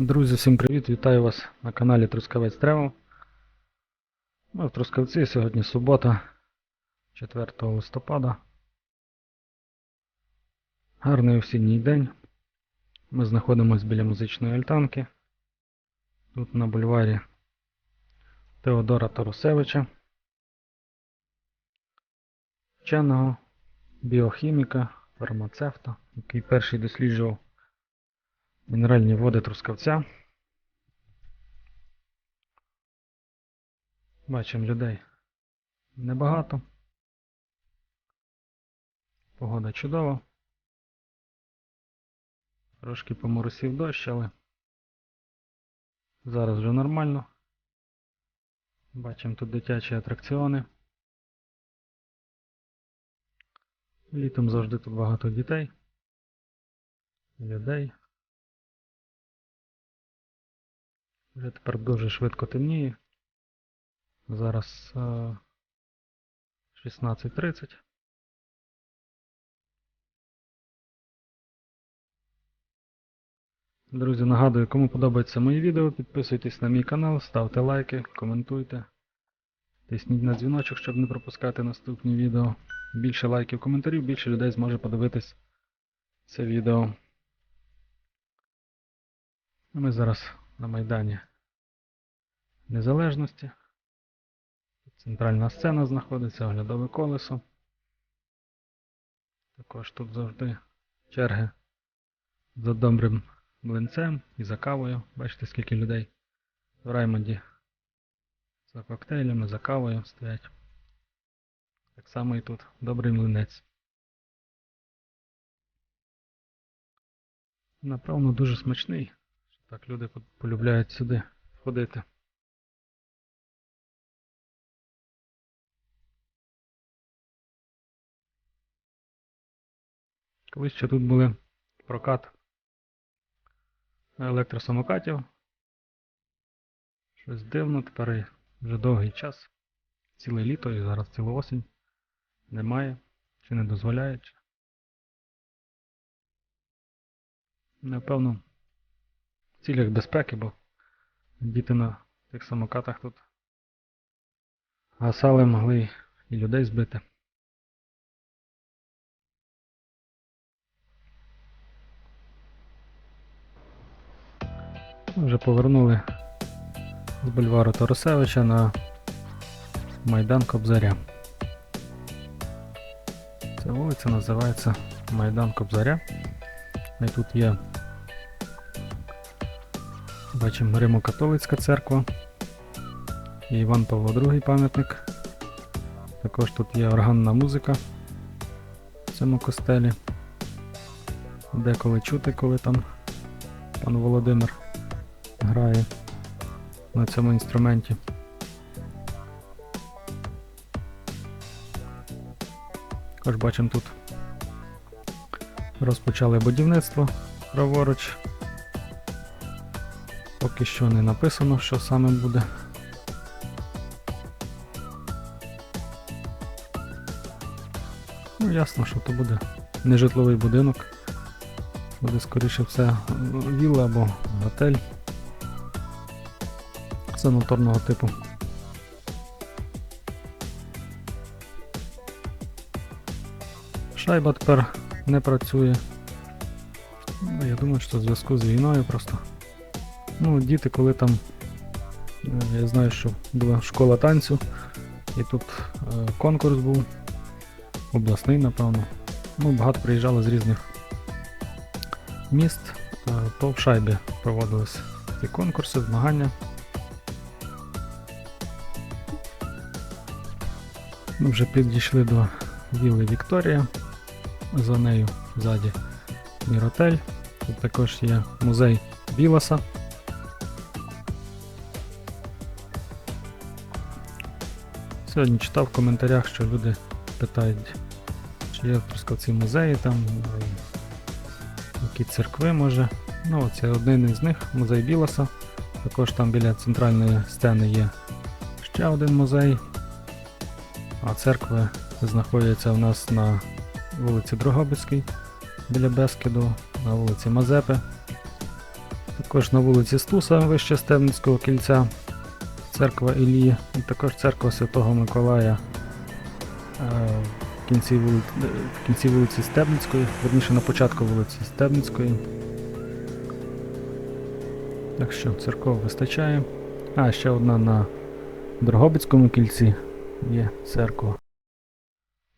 Друзі, всім привіт! Вітаю вас на каналі Трускавець Тревел. Ми в Трускавці сьогодні субота, 4 листопада. Гарний осінній день. Ми знаходимося біля музичної альтанки. Тут на бульварі Теодора Тарусевича, вченого, біохіміка, фармацевта, який перший досліджував Мінеральні води Трускавця. Бачимо людей небагато. Погода чудова. Трошки поморосів дощ, але зараз вже нормально. Бачимо тут дитячі атракціони. Літом завжди тут багато дітей, людей. Вже тепер дуже швидко темніє. Зараз е, 16.30. Друзі, нагадую, кому подобається мої відео, підписуйтесь на мій канал, ставте лайки, коментуйте. Тисніть на дзвіночок, щоб не пропускати наступні відео. Більше лайків, коментарів, більше людей зможе подивитись це відео. А Ми зараз на Майдані Незалежності. Центральна сцена знаходиться, оглядове колесо. Також тут завжди черги за добрим млинцем і за кавою. Бачите, скільки людей в Раймонді за коктейлями, за кавою стоять. Так само і тут добрий млинець. Напевно, дуже смачний. що Так люди полюбляють сюди ходити. Колись ще тут були прокат електросамокатів. Щось дивно, тепер вже довгий час. Ціле літо і зараз цілу осінь. Немає. Чи не дозволяють. Напевно, в цілях безпеки, бо діти на тих самокатах тут гасали, могли і людей збити. Вже повернули з бульвару Тарасевича на Майдан Кобзаря. Ця вулиця називається Майдан Кобзаря. І тут є бачимо Римо-католицька церква і Іван Павло II пам'ятник. Також тут є органна музика в цьому костелі. Деколи чути, коли там пан Володимир грає на цьому інструменті. Також бачимо тут розпочали будівництво праворуч. Поки що не написано, що саме буде. Ну, ясно, що то буде нежитловий будинок. Буде скоріше все вілла або готель санаторного типу. Шайба тепер не працює. Ну, я думаю, що в зв'язку з війною просто. Ну, діти, коли там. е, Я знаю, що була школа танцю, і тут е, конкурс був, обласний, напевно. Ну, багато приїжджало з різних міст, е, то в шайбі проводились ці конкурси, змагання. Ми вже підійшли до вілли Вікторія. За нею ззаді Міротель. Тут також є музей Білоса. Сьогодні читав в коментарях, що люди питають, чи є в Трускавці музеї там, які церкви може. Ну, це один із них, музей Білоса. Також там біля центральної сцени є ще один музей. А церкви знаходяться у нас на вулиці Дрогобицькій біля Бескіду, на вулиці Мазепи. Також на вулиці Стуса вище Стебницького кільця, церква Ілії, і також церква Святого Миколая е, в кінці, вули... в кінці вулиці Стебницької, верніше на початку вулиці Стебницької. Так що церков вистачає. А, ще одна на Дрогобицькому кільці є церква.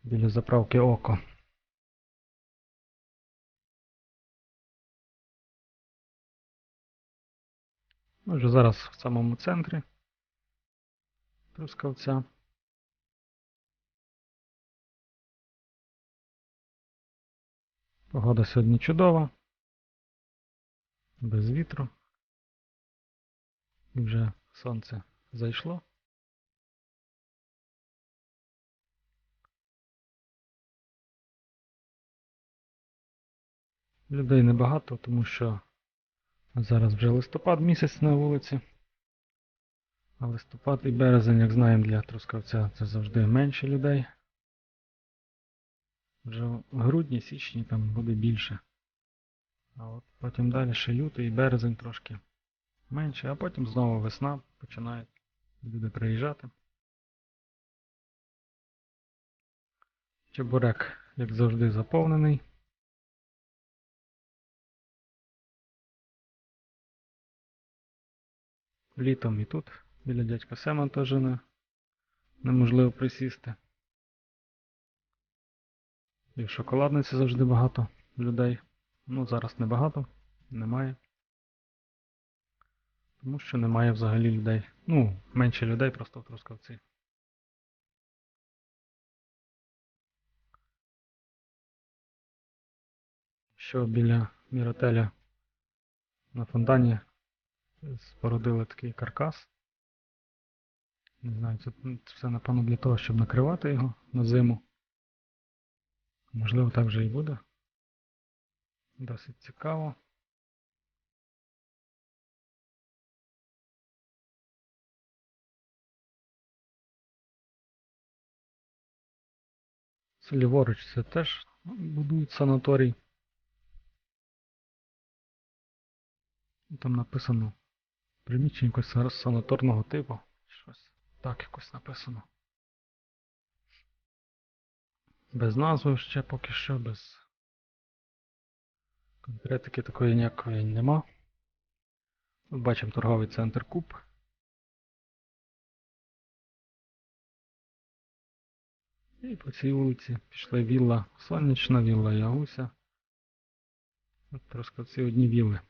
Біля заправки Око. Ми вже зараз в самому центрі Трускавця. Погода сьогодні чудова, без вітру. Вже сонце зайшло. Людей небагато, тому що зараз вже листопад місяць на вулиці. А листопад і березень, як знаємо, для Трускавця це завжди менше людей. Вже в грудні, січні там буде більше. А от потім далі ще лютий і березень трошки менше, а потім знову весна починають люди приїжджати. Чебурек, як завжди, заповнений. Літом і тут біля дядька Сема теж не, неможливо присісти. І в шоколадниці завжди багато людей. Ну, зараз не багато, немає. Тому що немає взагалі людей. Ну, менше людей просто в Трускавці. Що біля Міротеля на фонтані спорудили такий каркас. Не знаю, це, це все напевно для того, щоб накривати його на зиму. Можливо, так вже і буде. Досить цікаво. Це ліворуч це теж будують санаторій. Там написано приміщення якогось санаторного типу. Щось так якось написано. Без назви ще поки що, без конкретики такої ніякої нема. Тут бачимо торговий центр Куб. І по цій вулиці пішли вілла Сонячна, вілла Ягуся. От Трускавці одні вілли.